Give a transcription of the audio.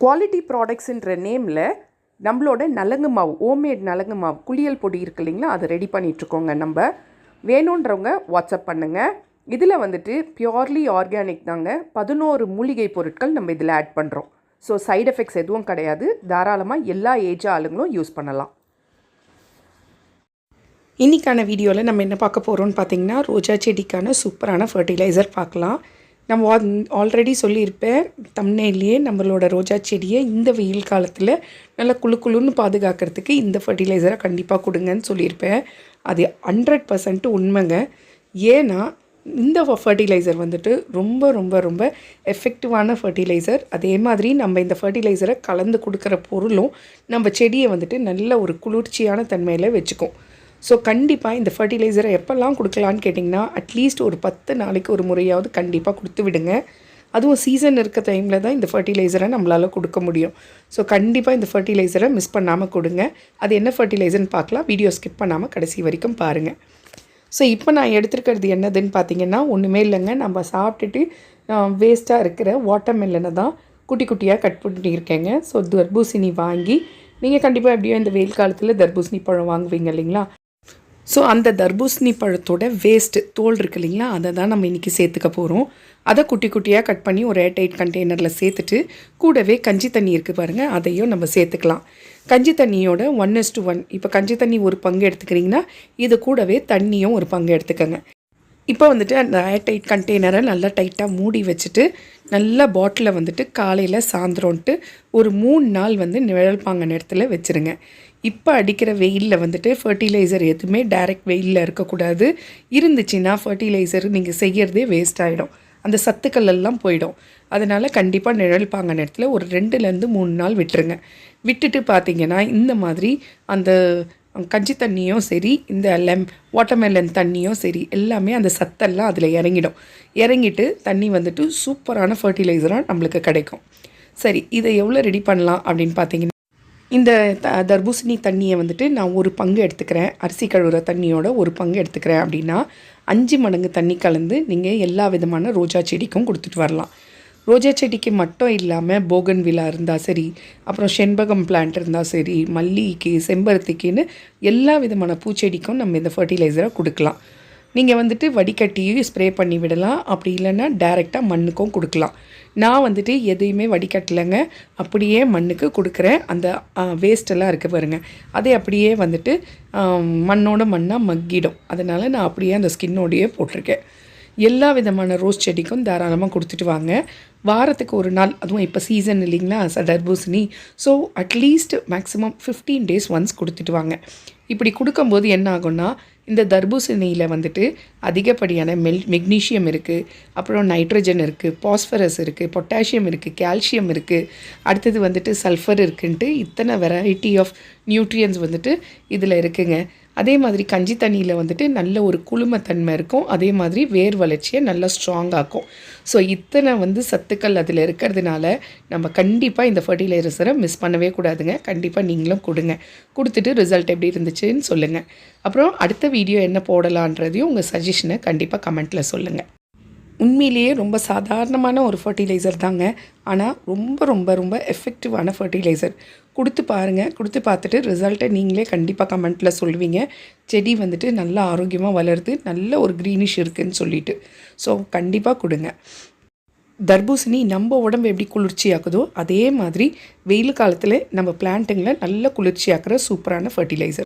Quality ப்ராடக்ட்ஸுன்ற நேமில் நம்மளோட நலங்கு மாவு ஹோம்மேட் நலங்கு மாவு குளியல் பொடி இருக்கு இல்லைங்களா? அதை ரெடி பண்ணிகிட்ருக்கோங்க நம்ம. வேணுன்றவங்க வாட்ஸ்அப் பண்ணுங்கள் இதில் வந்துட்டு பியோர்லி ஆர்கானிக் தாங்க. பதினோரு மூலிகை பொருட்கள் நம்ம இதில் ஆட் பண்ணுறோம் ஸோ சைடு எஃபெக்ட்ஸ் எதுவும் கிடையாது. தாராளமாக எல்லா ஏஜ் ஆளுங்களும் யூஸ் பண்ணலாம். இன்றைக்கான வீடியோவில் நம்ம என்ன பார்க்க போகிறோம்னு பார்த்தீங்கன்னா ரோஜா செடிக்கான சூப்பரான ஃபர்டிலைசர் பார்க்கலாம். நம்ம ஆல்ரெடி சொல்லியிருப்பேன் தம்னேலேயே நம்மளோட ரோஜா செடியை இந்த வெயில் காலத்தில் நல்லா குளு குளுன்னு பாதுகாக்கிறதுக்கு இந்த ஃபர்டிலைசரை கண்டிப்பாக கொடுங்கன்னு சொல்லியிருப்பேன். அது ஹண்ட்ரட் பர்சன்ட் உண்மைங்க. ஏன்னா இந்த ஃபர்டிலைசர் வந்துட்டு ரொம்ப ரொம்ப ரொம்ப எஃபெக்டிவான ஃபர்டிலைசர் அதே மாதிரி நம்ம இந்த ஃபர்டிலைசரை கலந்து கொடுக்குற பொருளும் நம்ம செடியை வந்துட்டு நல்ல ஒரு குளிர்ச்சியான தன்மையில் வச்சுக்கும். ஸோ கண்டிப்பாக இந்த ஃபர்டிலைசரை எப்போல்லாம் கொடுக்கலான்னு கேட்டிங்கன்னா அட்லீஸ்ட் ஒரு பத்து நாளைக்கு ஒரு முறையாவது கண்டிப்பாக கொடுத்து விடுங்க. அதுவும் சீசன் இருக்க டைமில் தான் இந்த ஃபர்டிலைசரை நம்மளால் கொடுக்க முடியும். ஸோ கண்டிப்பாக இந்த ஃபர்டிலைசரை மிஸ் பண்ணாமல் கொடுங்க. அது என்ன ஃபர்டிலைசர்னு பார்க்கலாம். வீடியோ ஸ்கிப் பண்ணாமல் கடைசி வரைக்கும் பாருங்கள் ஸோ இப்போ நான் எடுத்துருக்கிறது என்னதுன்னு பார்த்தீங்கன்னா ஒன்றுமே இல்லைங்க. நம்ம சாப்பிட்டுட்டு வேஸ்ட்டாக இருக்கிற வாட்டர் மெல்லனை தான் குட்டி குட்டியாக கட் பண்ணியிருக்கேங்க. ஸோ தர்பூசணி வாங்கி நீங்கள் கண்டிப்பாக எப்படியோ இந்த வெயில் காலத்தில் தர்பூசணி பழம் வாங்குவீங்க இல்லைங்களா? ஸோ அந்த தர்பூசணி பழத்தோட வேஸ்ட்டு தோல் இருக்கு இல்லைங்களா? அதை தான் நம்ம இன்றைக்கி சேர்த்துக்க போகிறோம் அதை குட்டி குட்டியாக கட் பண்ணி ஒரு ஏர்டைட் கண்டெய்னரில் சேர்த்துட்டு கூடவே கஞ்சி தண்ணி இருக்குது பாருங்கள் அதையும் நம்ம சேர்த்துக்கலாம். கஞ்சி தண்ணியோட ஒன் எஸ் டு ஒன் இப்போ கஞ்சி தண்ணி ஒரு பங்கு எடுத்துக்கிறீங்கன்னா இது கூடவே தண்ணியும் ஒரு பங்கு எடுத்துக்கோங்க. இப்போ வந்துட்டு அந்த ஏர்டைட் கண்டெய்னரை நல்லா டைட்டாக மூடி வச்சுட்டு நல்லா பாட்டிலில் வந்துட்டு காலையில் சாயந்தரம்ன்ட்டு ஒரு மூணு நாள் வந்து நிழல் பாங்க நேரத்தில் வச்சுருங்க. இப்போ அடிக்கிற வெயிலில் வந்துட்டு ஃபர்டிலைசர் எதுவுமே டைரக்ட் வெயிலில் இருக்கக்கூடாது. இருந்துச்சுன்னா ஃபர்டிலைசர் நீங்கள் செய்கிறதே வேஸ்ட் ஆகிடும் அந்த சத்துக்கள் எல்லாம் போயிடும். அதனால் கண்டிப்பாக நிழல் பாங்க நேரத்தில் ஒரு ரெண்டுலேருந்து மூணு நாள் விட்டுருங்க. விட்டுட்டு பார்த்தீங்கன்னா இந்த மாதிரி அந்த கஞ்சி தண்ணியும் சரி இந்த லெம் வாட்டர்மெலன் தண்ணியும் சரி எல்லாமே அந்த சத்தெல்லாம் அதில் இறங்கிடும். இறங்கிட்டு தண்ணி வந்துட்டு சூப்பரான ஃபர்டிலைசராக நம்மளுக்கு கிடைக்கும். சரி இதை எவ்வளோ ரெடி பண்ணலாம் அப்படின்னு பார்த்தீங்கன்னா இந்த த தர்பூசணி தண்ணியை வந்துட்டு நான் ஒரு பங்கு எடுத்துக்கிறேன். அரிசி கழுவுற தண்ணியோட ஒரு பங்கு எடுத்துக்கிறேன் அப்படின்னா அஞ்சு மடங்கு தண்ணி கலந்து நீங்கள் எல்லா விதமான ரோஜா செடிக்கும் கொடுத்துட்டு வரலாம். ரோஜா செடிக்கு மட்டும் இல்லாமல் போகன் விழா இருந்தால் சரி அப்புறம் செண்பகம் பிளான்ட் இருந்தால் சரி மல்லிகைக்கு செம்பருத்திக்குன்னு எல்லா விதமான பூச்செடிக்கும் நம்ம இந்த ஃபர்டிலைசரை கொடுக்கலாம். நீங்கள் வந்துட்டு வடிகட்டியும் ஸ்ப்ரே பண்ணி விடலாம். அப்படி இல்லைன்னா டைரெக்டாக மண்ணுக்கும் கொடுக்கலாம். நான் வந்துட்டு எதையுமே வடிகட்டலைங்க. அப்படியே மண்ணுக்கு கொடுக்குறேன். அந்த வேஸ்டெல்லாம் இருக்க பாருங்க. அதை அப்படியே வந்துட்டு மண்ணோட மண்ணாக மக்கிடும். அதனால் நான் அப்படியே அந்த ஸ்கின்னோடையே போட்டிருக்கேன். எல்லா விதமான ரோஸ் செடிக்கும் தாராளமாக கொடுத்துட்டு வாங்க. வாரத்துக்கு ஒரு நாள் அதுவும் இப்போ சீசன் இல்லைங்களா ச தர்பூசணி. So at least maximum fifteen days once கொடுத்துட்டு வாங்க. இப்படி கொடுக்கும்போது என்ன ஆகும்னா இந்த தர்பூசணியில் வந்துட்டு அதிகப்படியான மெல் மெக்னீஷியம் இருக்குது அப்புறம் நைட்ரஜன் இருக்குது பாஸ்பரஸ் இருக்குது பொட்டாசியம் இருக்குது கால்சியம் இருக்குது அடுத்தது வந்துட்டு சல்ஃபர் இருக்குன்ட்டு இத்தனை வெரைட்டி ஆஃப் நியூட்ரியன்ஸ் வந்துட்டு இதில் இருக்குங்க. அதே மாதிரி கஞ்சி தண்ணியில் வந்துட்டு நல்ல ஒரு குளுமத்தன்மை இருக்கும். அதே மாதிரி வேர் வளர்ச்சியை நல்லா ஸ்ட்ராங்காக்கும் ஸோ இத்தனை வந்து சத்துக்கள் அதில் இருக்கிறதுனால நம்ம கண்டிப்பாக இந்த ஃபர்டிலைசரை மிஸ் பண்ணவே கூடாதுங்க. கண்டிப்பாக நீங்களும் கொடுங்க. கொடுத்துட்டு ரிசல்ட் எப்படி இருந்துச்சுன்னு சொல்லுங்கள் அப்புறம் அடுத்த வீடியோ என்ன போடலான்றதையும் உங்கள் சஜஷனை கண்டிப்பாக கமெண்ட்டில் சொல்லுங்கள் உண்மையிலேயே ரொம்ப சாதாரணமான ஒரு ஃபர்டிலைசர் தாங்க. ஆனால் ரொம்ப ரொம்ப ரொம்ப எஃபெக்டிவான ஃபர்டிலைசர் கொடுத்து பாருங்கள் கொடுத்து பார்த்துட்டு ரிசல்ட்டை நீங்களே கண்டிப்பாக கமெண்ட்டில் சொல்லுவீங்க. செடி வந்துட்டு நல்லா ஆரோக்கியமாக வளருது. நல்ல ஒரு க்ரீனிஷ் இருக்குதுன்னு சொல்லிட்டு. ஸோ கண்டிப்பாக கொடுங்க. தர்பூசணி நம்ம உடம்பு எப்படி குளிர்ச்சியாக்குதோ அதே மாதிரி வெயில் காலத்தில் நம்ம பிளான்ட்டுங்களை நல்ல குளிர்ச்சியாக்குற சூப்பரான ஃபர்டிலைசர்